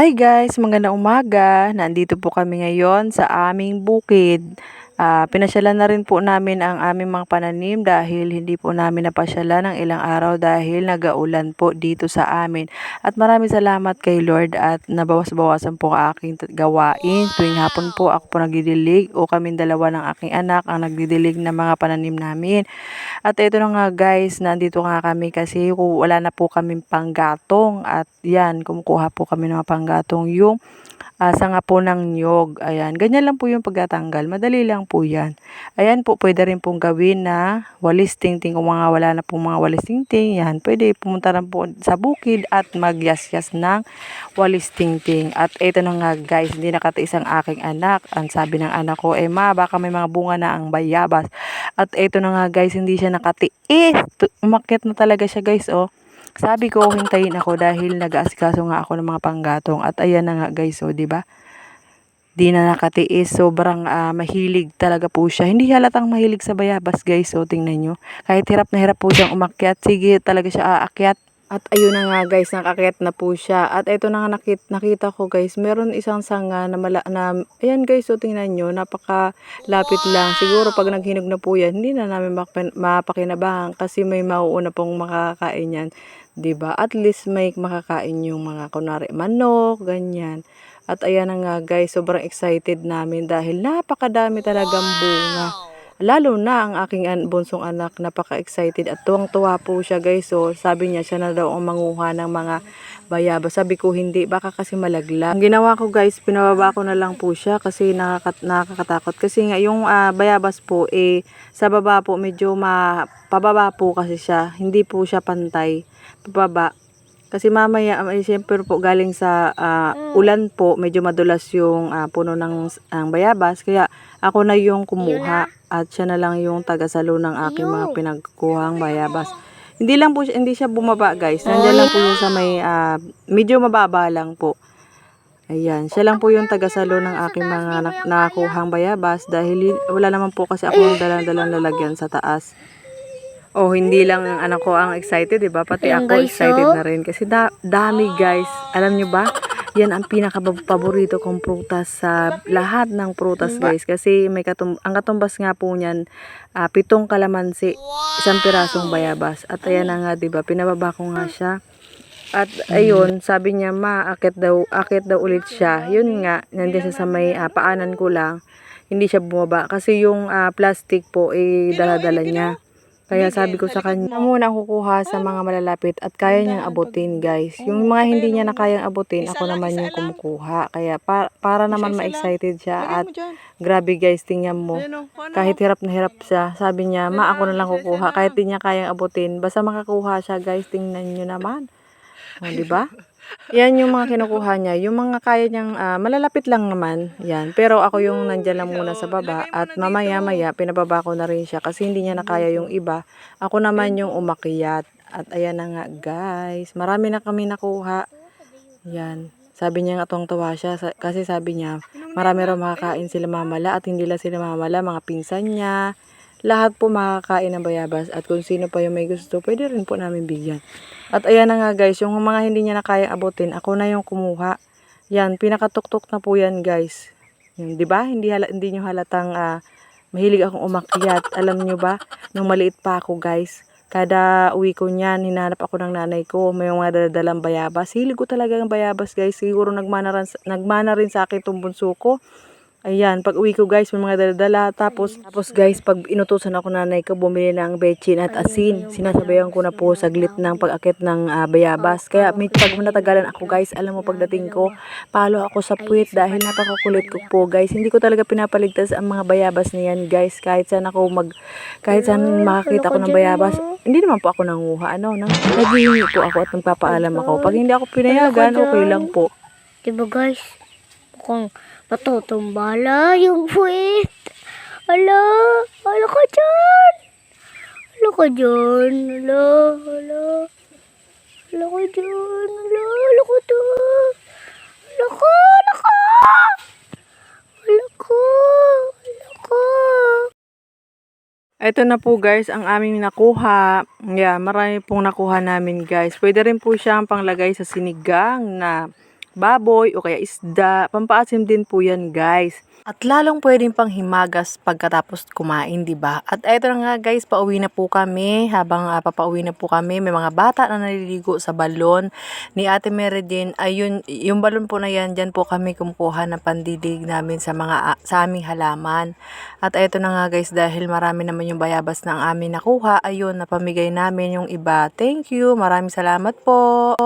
Hi guys, magandang umaga. Nandito po kami ngayon sa aming bukid. Ah, pinasyalan na rin po namin ang aming mga pananim dahil hindi po namin napasyalan ng ilang araw dahil nagaulan po dito sa amin. At maraming salamat kay Lord at nabawas-bawasan po ang aking gawain. Tuwing hapon po ako po nagdidilig o kaming dalawa ng aking anak ang nagdidilig ng mga pananim namin. At ito na nga guys, nandito nga kami kasi wala na po kaming panggatong at yan, kumukuha po kami ng panggatong yung ah, sanga po ng nyog. Ayan, ganyan lang po yung pagtatanggal. Madali lang po yan. Ayan po, pwede rin pong gawin na walis tingting kung mga wala na pong mga walis tingting. Yan, pwede pumunta rin po sa bukid at magyas-yas ng walis tingting. At ito na nga guys, hindi nakatiis ang aking anak. Ang sabi ng anak ko, eh ma, baka may mga bunga na ang bayabas. At ito na nga guys, hindi siya nakatiis. Umakyat na talaga siya guys, oh. Sabi ko, hintayin ako dahil nag-aasikaso nga ako ng mga panggatong. At ayan na nga guys, oh, di ba? Di na nakatiis. Sobrang ah, mahilig talaga po siya. Hindi halatang mahilig sa bayabas guys, so tingnan nyo. Kahit hirap na hirap po siyang umakyat, sige talaga siya aakyat. At ayun na nga guys, nakakyat na po siya. At ito na nga nakita, nakita ko guys, meron isang sanga na, mala, na ayan guys, so tingnan nyo, napakalapit lang. Siguro pag naghinog na po yan, hindi na namin mapakinabangan kasi may mauuna pong makakain yan. ba? At least may makakain yung mga kunwari manok, ganyan. At ayan na nga guys, sobrang excited namin dahil napakadami talagang bunga. Lalo na ang aking bunsong anak, napaka-excited at tuwang-tuwa po siya guys. So sabi niya siya na daw ang manguha ng mga bayabas. Sabi ko hindi, baka kasi malaglag. Ang ginawa ko guys, pinababa ko na lang po siya kasi nakakat nakakatakot. Kasi nga yung ah, bayabas po, eh, sa baba po medyo ma pababa po kasi siya. Hindi po siya pantay pababa. Kasi mamaya, ay, siyempre po galing sa ah, ulan po, medyo madulas yung ah, puno ng ang bayabas. Kaya ako na yung kumuha at siya na lang yung tagasalo ng aking mga pinagkuhang bayabas. Hindi lang po hindi siya bumaba guys. Nandiyan lang po yun sa may, ah, medyo mababa lang po. Ayan, siya lang po yung tagasalo ng aking mga nak- nakuhang bayabas dahil hi- wala naman po kasi akong dalang-dalang lalagyan sa taas. Oh, hindi lang ang anak ko ang excited, 'di ba? Pati Ayan, ako guys, excited oh. na rin kasi da- dami, guys. Alam nyo ba? Yan ang pinaka-paborito kong prutas sa lahat ng prutas, guys. Kasi may katum ang katumbas nga po niyan, ah, pitong kalamansi, isang pirasong bayabas. At ayan na nga, 'di ba? Pinababa ko nga siya. At ayun, sabi niya, ma, akit daw, akit daw ulit siya. Yun nga, nandiyan siya sa may ah, paanan ko lang. Hindi siya bumaba. Kasi yung ah, plastic po, eh, dala-dala niya. Kaya sabi ko sa kanya, na muna kukuha sa mga malalapit at kaya niyang abutin, guys. Yung mga hindi niya na kayang abutin, ako naman yung kumukuha. Kaya pa- para naman ma-excited siya at grabe guys, tingnan mo. Kahit hirap na hirap siya, sabi niya, ma, ako na lang kukuha. Kahit di niya kayang abutin, basta makakuha siya, guys, tingnan niyo naman. O, di ba? Yan yung mga kinukuha niya. Yung mga kaya niyang ah, malalapit lang naman. Yan. Pero ako yung nandyan lang muna sa baba. At mamaya-maya, pinababa ko na rin siya. Kasi hindi niya na kaya yung iba. Ako naman yung umakyat. At ayan na nga guys. Marami na kami nakuha. Yan. Sabi niya nga tuwang tuwa siya. sa- Kasi sabi niya, marami raw makakain sila mamala. At hindi lang sila mamala, mga pinsan niya. Lahat po makakain ng bayabas. At kung sino pa yung may gusto, pwede rin po namin bigyan. At ayan na nga guys, yung mga hindi niya na kaya abutin, ako na yung kumuha. Yan, pinakatuktok na po yan guys. Yung, 'Di ba? Hindi hala, hindi niyo halatang ah, mahilig akong umakyat. Alam niyo ba, nung maliit pa ako guys, kada uwi ko niyan, hinahanap ako ng nanay ko, may mga daladalang bayabas. Hilig ko talaga ng bayabas guys. Siguro nagmana rin, nagmana rin sa akin itong bunso ko. Ayan, pag uwi ko guys, may mga daladala. Tapos, tapos guys, pag inutusan ako nanay ko, bumili ng bechin at asin. Sinasabayan ko na po saglit ng pag-akit ng ah, bayabas. Kaya may, pag natagalan ako guys, alam mo pagdating ko, palo ako sa puwit dahil napakakulit ko po guys. Hindi ko talaga pinapaligtas ang mga bayabas niyan guys. Kahit saan ako mag, kahit saan makakita ko ng bayabas, hindi naman po ako nanguha. Ano, nang, naghihingi po ako at nagpapaalam ako. Pag hindi ako pinayagan, okay lang po. Diba guys? Mukhang matutumbala yung puwit. Ala, ala ka dyan. Ala ka dyan. Ala, ala. Ala ka dyan. Ala, ala ka dyan. Ala ka, ala ka. Ala ka, ala ka. Ito na po guys, ang aming nakuha. Yeah, marami pong nakuha namin guys. Pwede rin po siyang panglagay sa sinigang na baboy o kaya isda. Pampaasim din po yan guys. At lalong pwedeng pang himagas pagkatapos kumain, di ba? At eto na nga guys, pauwi na po kami. Habang ah, papauwi na po kami, may mga bata na naliligo sa balon ni Ate Meredin. Ayun, yung balon po na yan, dyan po kami kumukuha ng pandidig namin sa mga ah, sa aming halaman. At eto na nga guys, dahil marami naman yung bayabas ang amin nakuha, ayun, napamigay namin yung iba. Thank you, maraming salamat po.